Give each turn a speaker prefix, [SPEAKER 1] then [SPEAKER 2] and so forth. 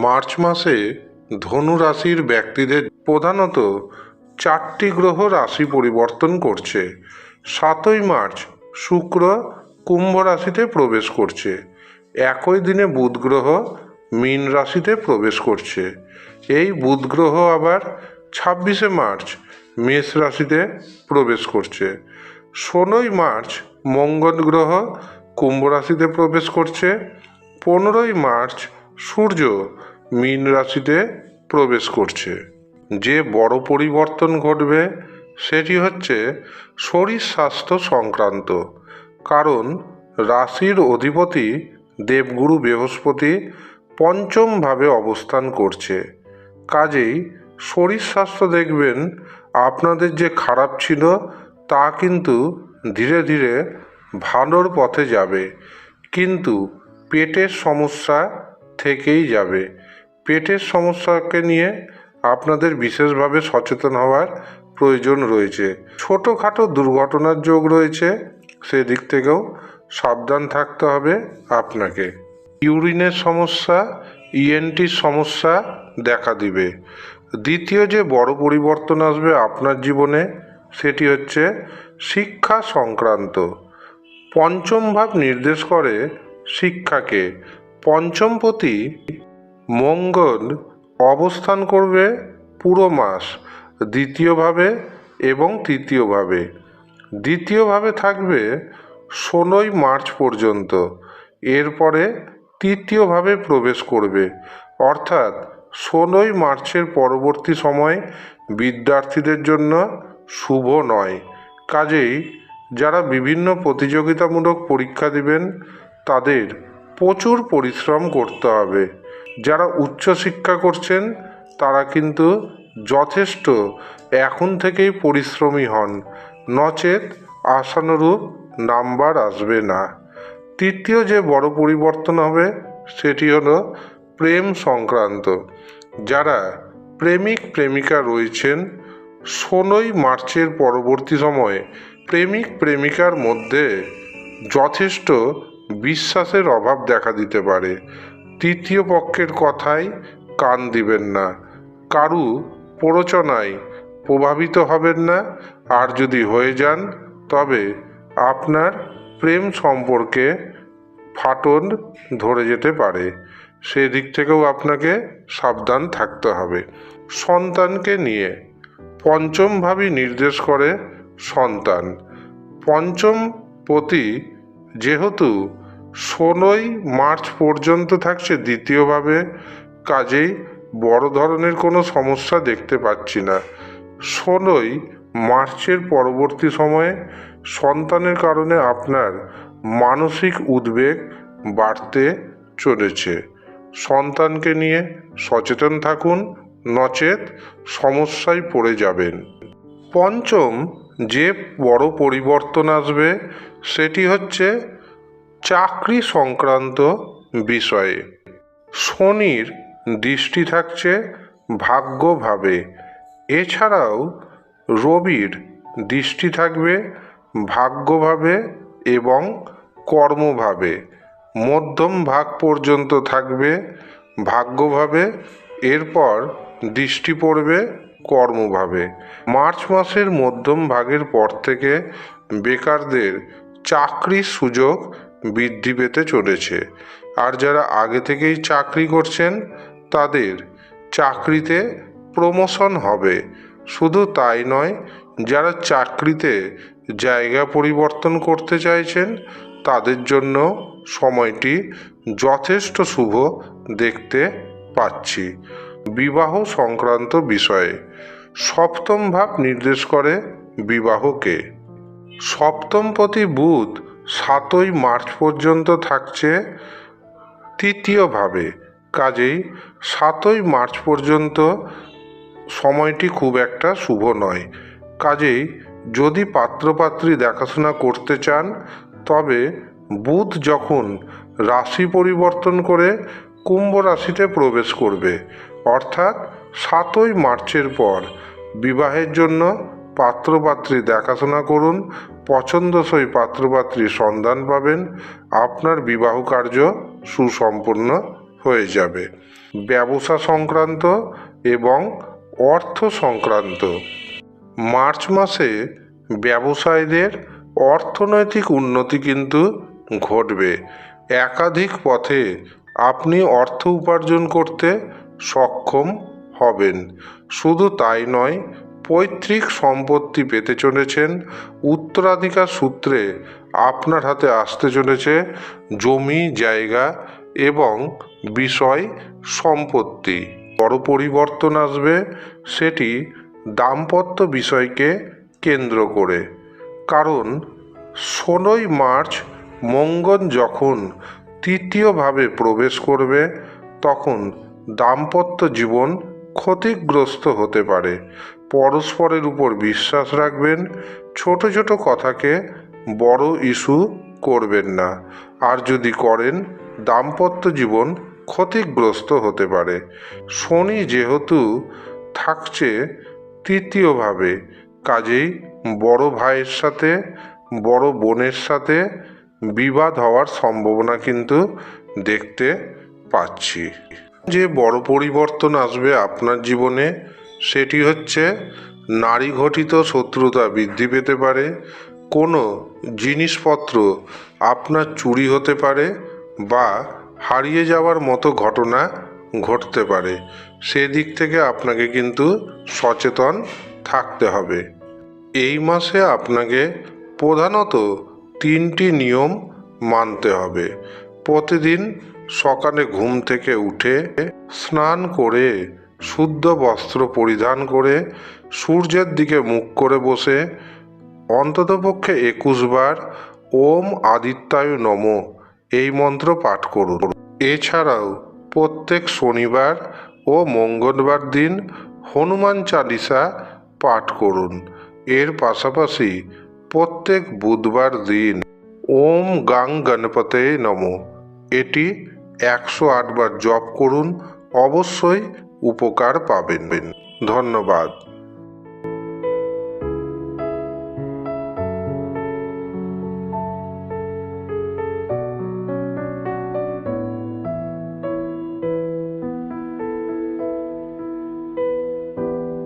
[SPEAKER 1] March মাসে ধনু রাশির ব্যক্তিদের প্রধানত চারটি গ্রহ রাশি পরিবর্তন করছে। সাতই মার্চ শুক্র কুম্ভ রাশিতে প্রবেশ করছে। একই দিনে বুধ গ্রহ মীন রাশিতে প্রবেশ করছে। এই বুধ গ্রহ আবার ছাব্বিশে মার্চ মেষ রাশিতে প্রবেশ করছে। ষোলোই মার্চ মঙ্গল গ্রহ কুম্ভ রাশিতে প্রবেশ করছে। পনেরোই মার্চ সূর্য মীন রাশিতে প্রবেশ করছে। যে বড় পরিবর্তন ঘটবে, সেটি হচ্ছে শরীর স্বাস্থ্য সংক্রান্ত। কারণ রাশির অধিপতি দেবগুরু বৃহস্পতি পঞ্চমভাবে অবস্থান করছে। কাজেই শরীর স্বাস্থ্য দেখবেন, আপনাদের যে খারাপ ছিল, তা কিন্তু ধীরে ধীরে ভালোর পথে যাবে। কিন্তু পেটের সমস্যা থেকেই যাবে। পেটের সমস্যাকে নিয়ে আপনাদের বিশেষভাবে সচেতন হওয়ার প্রয়োজন রয়েছে। ছোটোখাটো দুর্ঘটনার যোগ রয়েছে, সেদিক থেকেও সাবধান থাকতে হবে আপনাকে। ইউরিনের সমস্যা ইএনটির সমস্যা দেখা দিবে। দ্বিতীয় যে বড় পরিবর্তন আসবে আপনার জীবনে, সেটি হচ্ছে শিক্ষা সংক্রান্ত। পঞ্চম ভাব নির্দেশ করে শিক্ষাকে। পঞ্চমপতি মঙ্গল অবস্থান করবে পুরো মাস, দ্বিতীয়ভাবে এবং তৃতীয়ভাবে। দ্বিতীয়ভাবে থাকবে ষোলোই মার্চ পর্যন্ত। এরপরে তৃতীয়ভাবে প্রবেশ করবে। অর্থাৎ ষোলোই মার্চের পরবর্তী সময় বিদ্যার্থীদের জন্য শুভ নয়। কাজেই যারা বিভিন্ন প্রতিযোগিতামূলক পরীক্ষা দিবেন, তাদের প্রচুর পরিশ্রম করতে হবে। যারা উচ্চশিক্ষা করছেন, তারা কিন্তু যথেষ্ট এখন থেকেই পরিশ্রমী হন। নচেত আশানুরূপ নাম্বার আসবে না। তৃতীয় যে বড় পরিবর্তন হবে, সেটি হলো প্রেম সংক্রান্ত। যারা প্রেমিক, প্রেমিকা রয়েছেন, ষোলোই মার্চের পরবর্তী সময়ে প্রেমিক, প্রেমিকার মধ্যে যথেষ্ট বিশ্বাসের অভাব দেখা দিতে পারে। তৃতীয় পক্ষের কথায় কান দিবেন না। কারু প্ররোচনায় প্রভাবিত হবেন না। আর যদি হয়ে যান, তবে আপনার প্রেম সম্পর্কে ফাটন ধরে যেতে পারে। সেদিক থেকেও আপনাকে সাবধান থাকতে হবে। সন্তানকে নিয়ে পঞ্চম ভাবই নির্দেশ করে সন্তান। পঞ্চম পতি যেহেতু ষোলোই মার্চ পর্যন্ত থাকছে দ্বিতীয়ভাবে। কাজেই বড় ধরনের কোনো সমস্যা দেখতে পাচ্ছি না। ষোলোই মার্চের পরবর্তী সময়ে সন্তানের কারণে আপনার মানসিক উদ্বেগ বাড়তে চলেছে। সন্তানকে নিয়ে সচেতন থাকুন, নচেত সমস্যায় পড়ে যাবেন। পঞ্চম যে বড় পরিবর্তন আসবে, সেটি হচ্ছে চাকরি সংক্রান্ত বিষয়ে। শনির দৃষ্টি থাকছে ভাগ্যভাবে। এছাড়াও রবির দৃষ্টি থাকবে ভাগ্যভাবে এবং কর্মভাবে। মধ্যম ভাগ পর্যন্ত থাকবে ভাগ্যভাবে, এরপর দৃষ্টি পড়বে কর্মভাবে। মার্চ মাসের মধ্যম ভাগের পর থেকে বেকারদের চাকরির সুযোগ বৃদ্ধি পেতে চলেছে। আর যারা আগে থেকেই চাকরি করছেন, তাদের চাকরিতে প্রমোশন হবে। শুধু তাই নয়, যারা চাকরিতে জায়গা পরিবর্তন করতে চাইছেন, তাদের জন্য সময়টি যথেষ্ট শুভ দেখতে পাচ্ছি। বিবাহ সংক্রান্ত বিষয়ে সপ্তম ভাব নির্দেশ করে বিবাহকে। সপ্তমপতি বুধ সাতই মার্চ পর্যন্ত থাকছে তৃতীয়ভাবে। কাজেই সাতই মার্চ পর্যন্ত সময়টি খুব একটা শুভ নয়। কাজেই যদি পাত্রপাত্রী দেখাশোনা করতে চান, তবে বুধ যখন রাশি পরিবর্তন করে কুম্ভ রাশিতে প্রবেশ করবে, অর্থাৎ সাতই মার্চের পর বিবাহের জন্য পাত্রপাত্রী দেখাশোনা করুন পছন্দসই পাত্রপাত্রীর সন্ধান পাবেন, আপনার বিবাহ কার্য সুসম্পন্ন হয়ে যাবে। ব্যবসা সংক্রান্ত এবং অর্থ সংক্রান্ত। মার্চ মাসে ব্যবসায়ীদের অর্থনৈতিক উন্নতি কিন্তু ঘটবে। একাধিক পথে আপনি অর্থ উপার্জন করতে সক্ষম হবেন। শুধু তাই নয় পৈতৃক সম্পত্তি পেতে চলেছেন। উত্তরাধিকার সূত্রে আপনার হাতে আসতে চলেছে জমি, জায়গা এবং বিষয় সম্পত্তি। বড় পরিবর্তন আসবে সেটি দাম্পত্য বিষয়কে কেন্দ্র করে। কারণ ষোলোই মার্চ মঙ্গল যখন তৃতীয়ভাবে প্রবেশ করবে, তখন দাম্পত্য জীবন ক্ষতিগ্রস্ত হতে পারে। পরস্পরের উপর বিশ্বাস রাখবেন, ছোট ছোট কথাকে বড় ইস্যু করবেন না। আর যদি করেন, দাম্পত্য জীবন ক্ষতিগ্রস্ত হতে পারে। শনি যেহেতু থাকছে তৃতীয়ভাবে, কাজেই বড় ভাইয়ের সাথে, বড় বোনের সাথে বিবাদ হওয়ার সম্ভাবনা কিন্তু দেখতে পাচ্ছি। যে বড় পরিবর্তন আসবে আপনার জীবনে সেটি হচ্ছে, নারী ঘটিত শত্রুতা বৃদ্ধি পেতে পারে, কোনো জিনিসপত্র আপনার চুরি হতে পারে বা হারিয়ে যাওয়ার মতো ঘটনা ঘটতে পারে। সেদিক থেকে আপনাকে কিন্তু সচেতন থাকতে হবে। এই মাসে আপনাকে প্রধানত তিনটি নিয়ম মানতে হবে। প্রতিদিন সকালে ঘুম থেকে উঠে স্নান করে শুদ্ধ বস্ত্র পরিধান করে সূর্যের দিকে মুখ করে বসে। অন্ততপক্ষে একুশ বার ওম আদিত্যায় নম এই মন্ত্র পাঠ করুন। এছাড়াও প্রত্যেক শনিবার ও মঙ্গলবার দিন হনুমান চালিসা পাঠ করুন। এর পাশাপাশি প্রত্যেক বুধবার দিন ওম গাং গণপতে নম। এটি একশো আটবার জপ করুন। অবশ্যই উপকার পাবেন। ধন্যবাদ।